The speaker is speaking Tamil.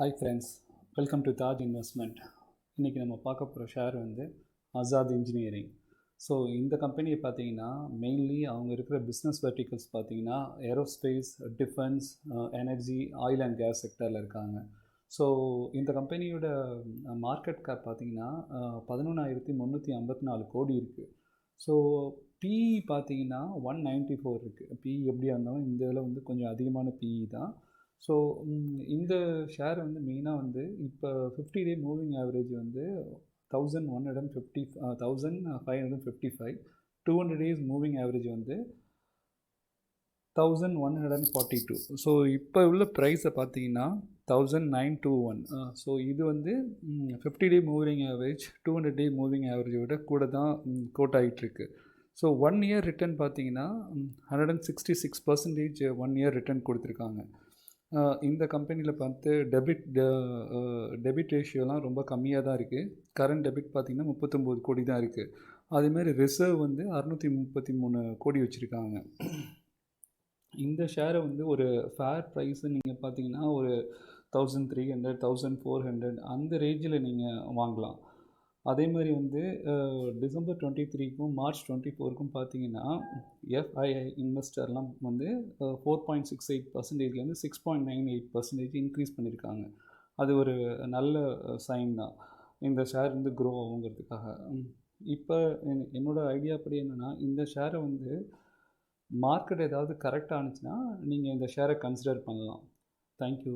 Hi friends welcome to Taj investment இன்றைக்கி நம்ம பார்க்க போகிற ஷேர் வந்து ஆசாத் இன்ஜினியரிங் ஸோ இந்த கம்பெனியை பார்த்தீங்கன்னா மெயின்லி அவங்க இருக்கிற பிஸ்னஸ் வெர்டிகல்ஸ் பார்த்தீங்கன்னா aerospace defence energy oil and gas செக்டரில் இருக்காங்க. ஸோ இந்த கம்பெனியோட மார்க்கெட் கேப் பார்த்தீங்கன்னா uh, பதினொன்றாயிரத்தி முந்நூற்றி ஐம்பத்தி நாலு கோடி இருக்குது ஸோ பிஇ பார்த்தீங்கன்னா ஒன் நைன்ட்டி ஃபோர் இருக்குது பிஇ எப்படியா இருந்தாலும் இந்த இதில் வந்து கொஞ்சம் அதிகமான பிஇ தான். ஸோ இந்த ஷேர் வந்து மெயினாக வந்து இப்போ ஃபிஃப்டி டே மூவிங் ஆவரேஜ் வந்து thousand one hundred and fifty thousand five hundred fifty five two hundred days moving average வந்து thousand one hundred and forty two so இப்போ உள்ள ப்ரைஸை பார்த்தீங்கன்னா thousand nine two one so இது வந்து fifty day moving average two hundred day moving ஆவரேஜை விட கூட தான் கோட் ஆகிட்டுருக்கு ஸோ ஒன் இயர் ரிட்டர்ன் பார்த்தீங்கன்னா hundred and sixty six percentage one year return கொடுத்துருக்காங்க. இந்த கம்பெனியில் பார்த்து டெபிட் டெபிட் ரேஷியோலாம் ரொம்ப கம்மியாக தான் இருக்குது கரண்ட் டெபிட் பார்த்திங்கன்னா முப்பத்தொம்போது கோடி தான் இருக்குது அதேமாதிரி ரிசர்வ் வந்து அறநூற்றி முப்பத்தி மூணு கோடி வச்சுருக்காங்க. இந்த ஷேரை வந்து ஒரு ஃபேர் ப்ரைஸு நீங்கள் பார்த்தீங்கன்னா ஒரு thousand three hundred thousand four hundred அந்த ரேஞ்சில் நீங்கள் வாங்கலாம். அதே மாதிரி வந்து டிசம்பர் டுவெண்ட்டி த்ரீக்கும் மார்ச் டுவெண்ட்டி ஃபோருக்கும் பார்த்தீங்கன்னா எஃப்ஐஐ இன்வெஸ்டர்லாம் வந்து four point six eight பர்சன்டேஜ்லேருந்து six point nine eight percentage increase பண்ணியிருக்காங்க அது ஒரு நல்ல சைன் தான். இந்த ஷேர் வந்து க்ரோ ஆகுங்கிறதுக்காக. இப்போ என்னோடய ஐடியா படி என்னென்னா இந்த ஷேரை வந்து மார்க்கெட் ஏதாவது கரெக்டாக ஆனிச்சுன்னா நீங்கள் இந்த ஷேரை கன்சிடர் பண்ணலாம். தேங்க்யூ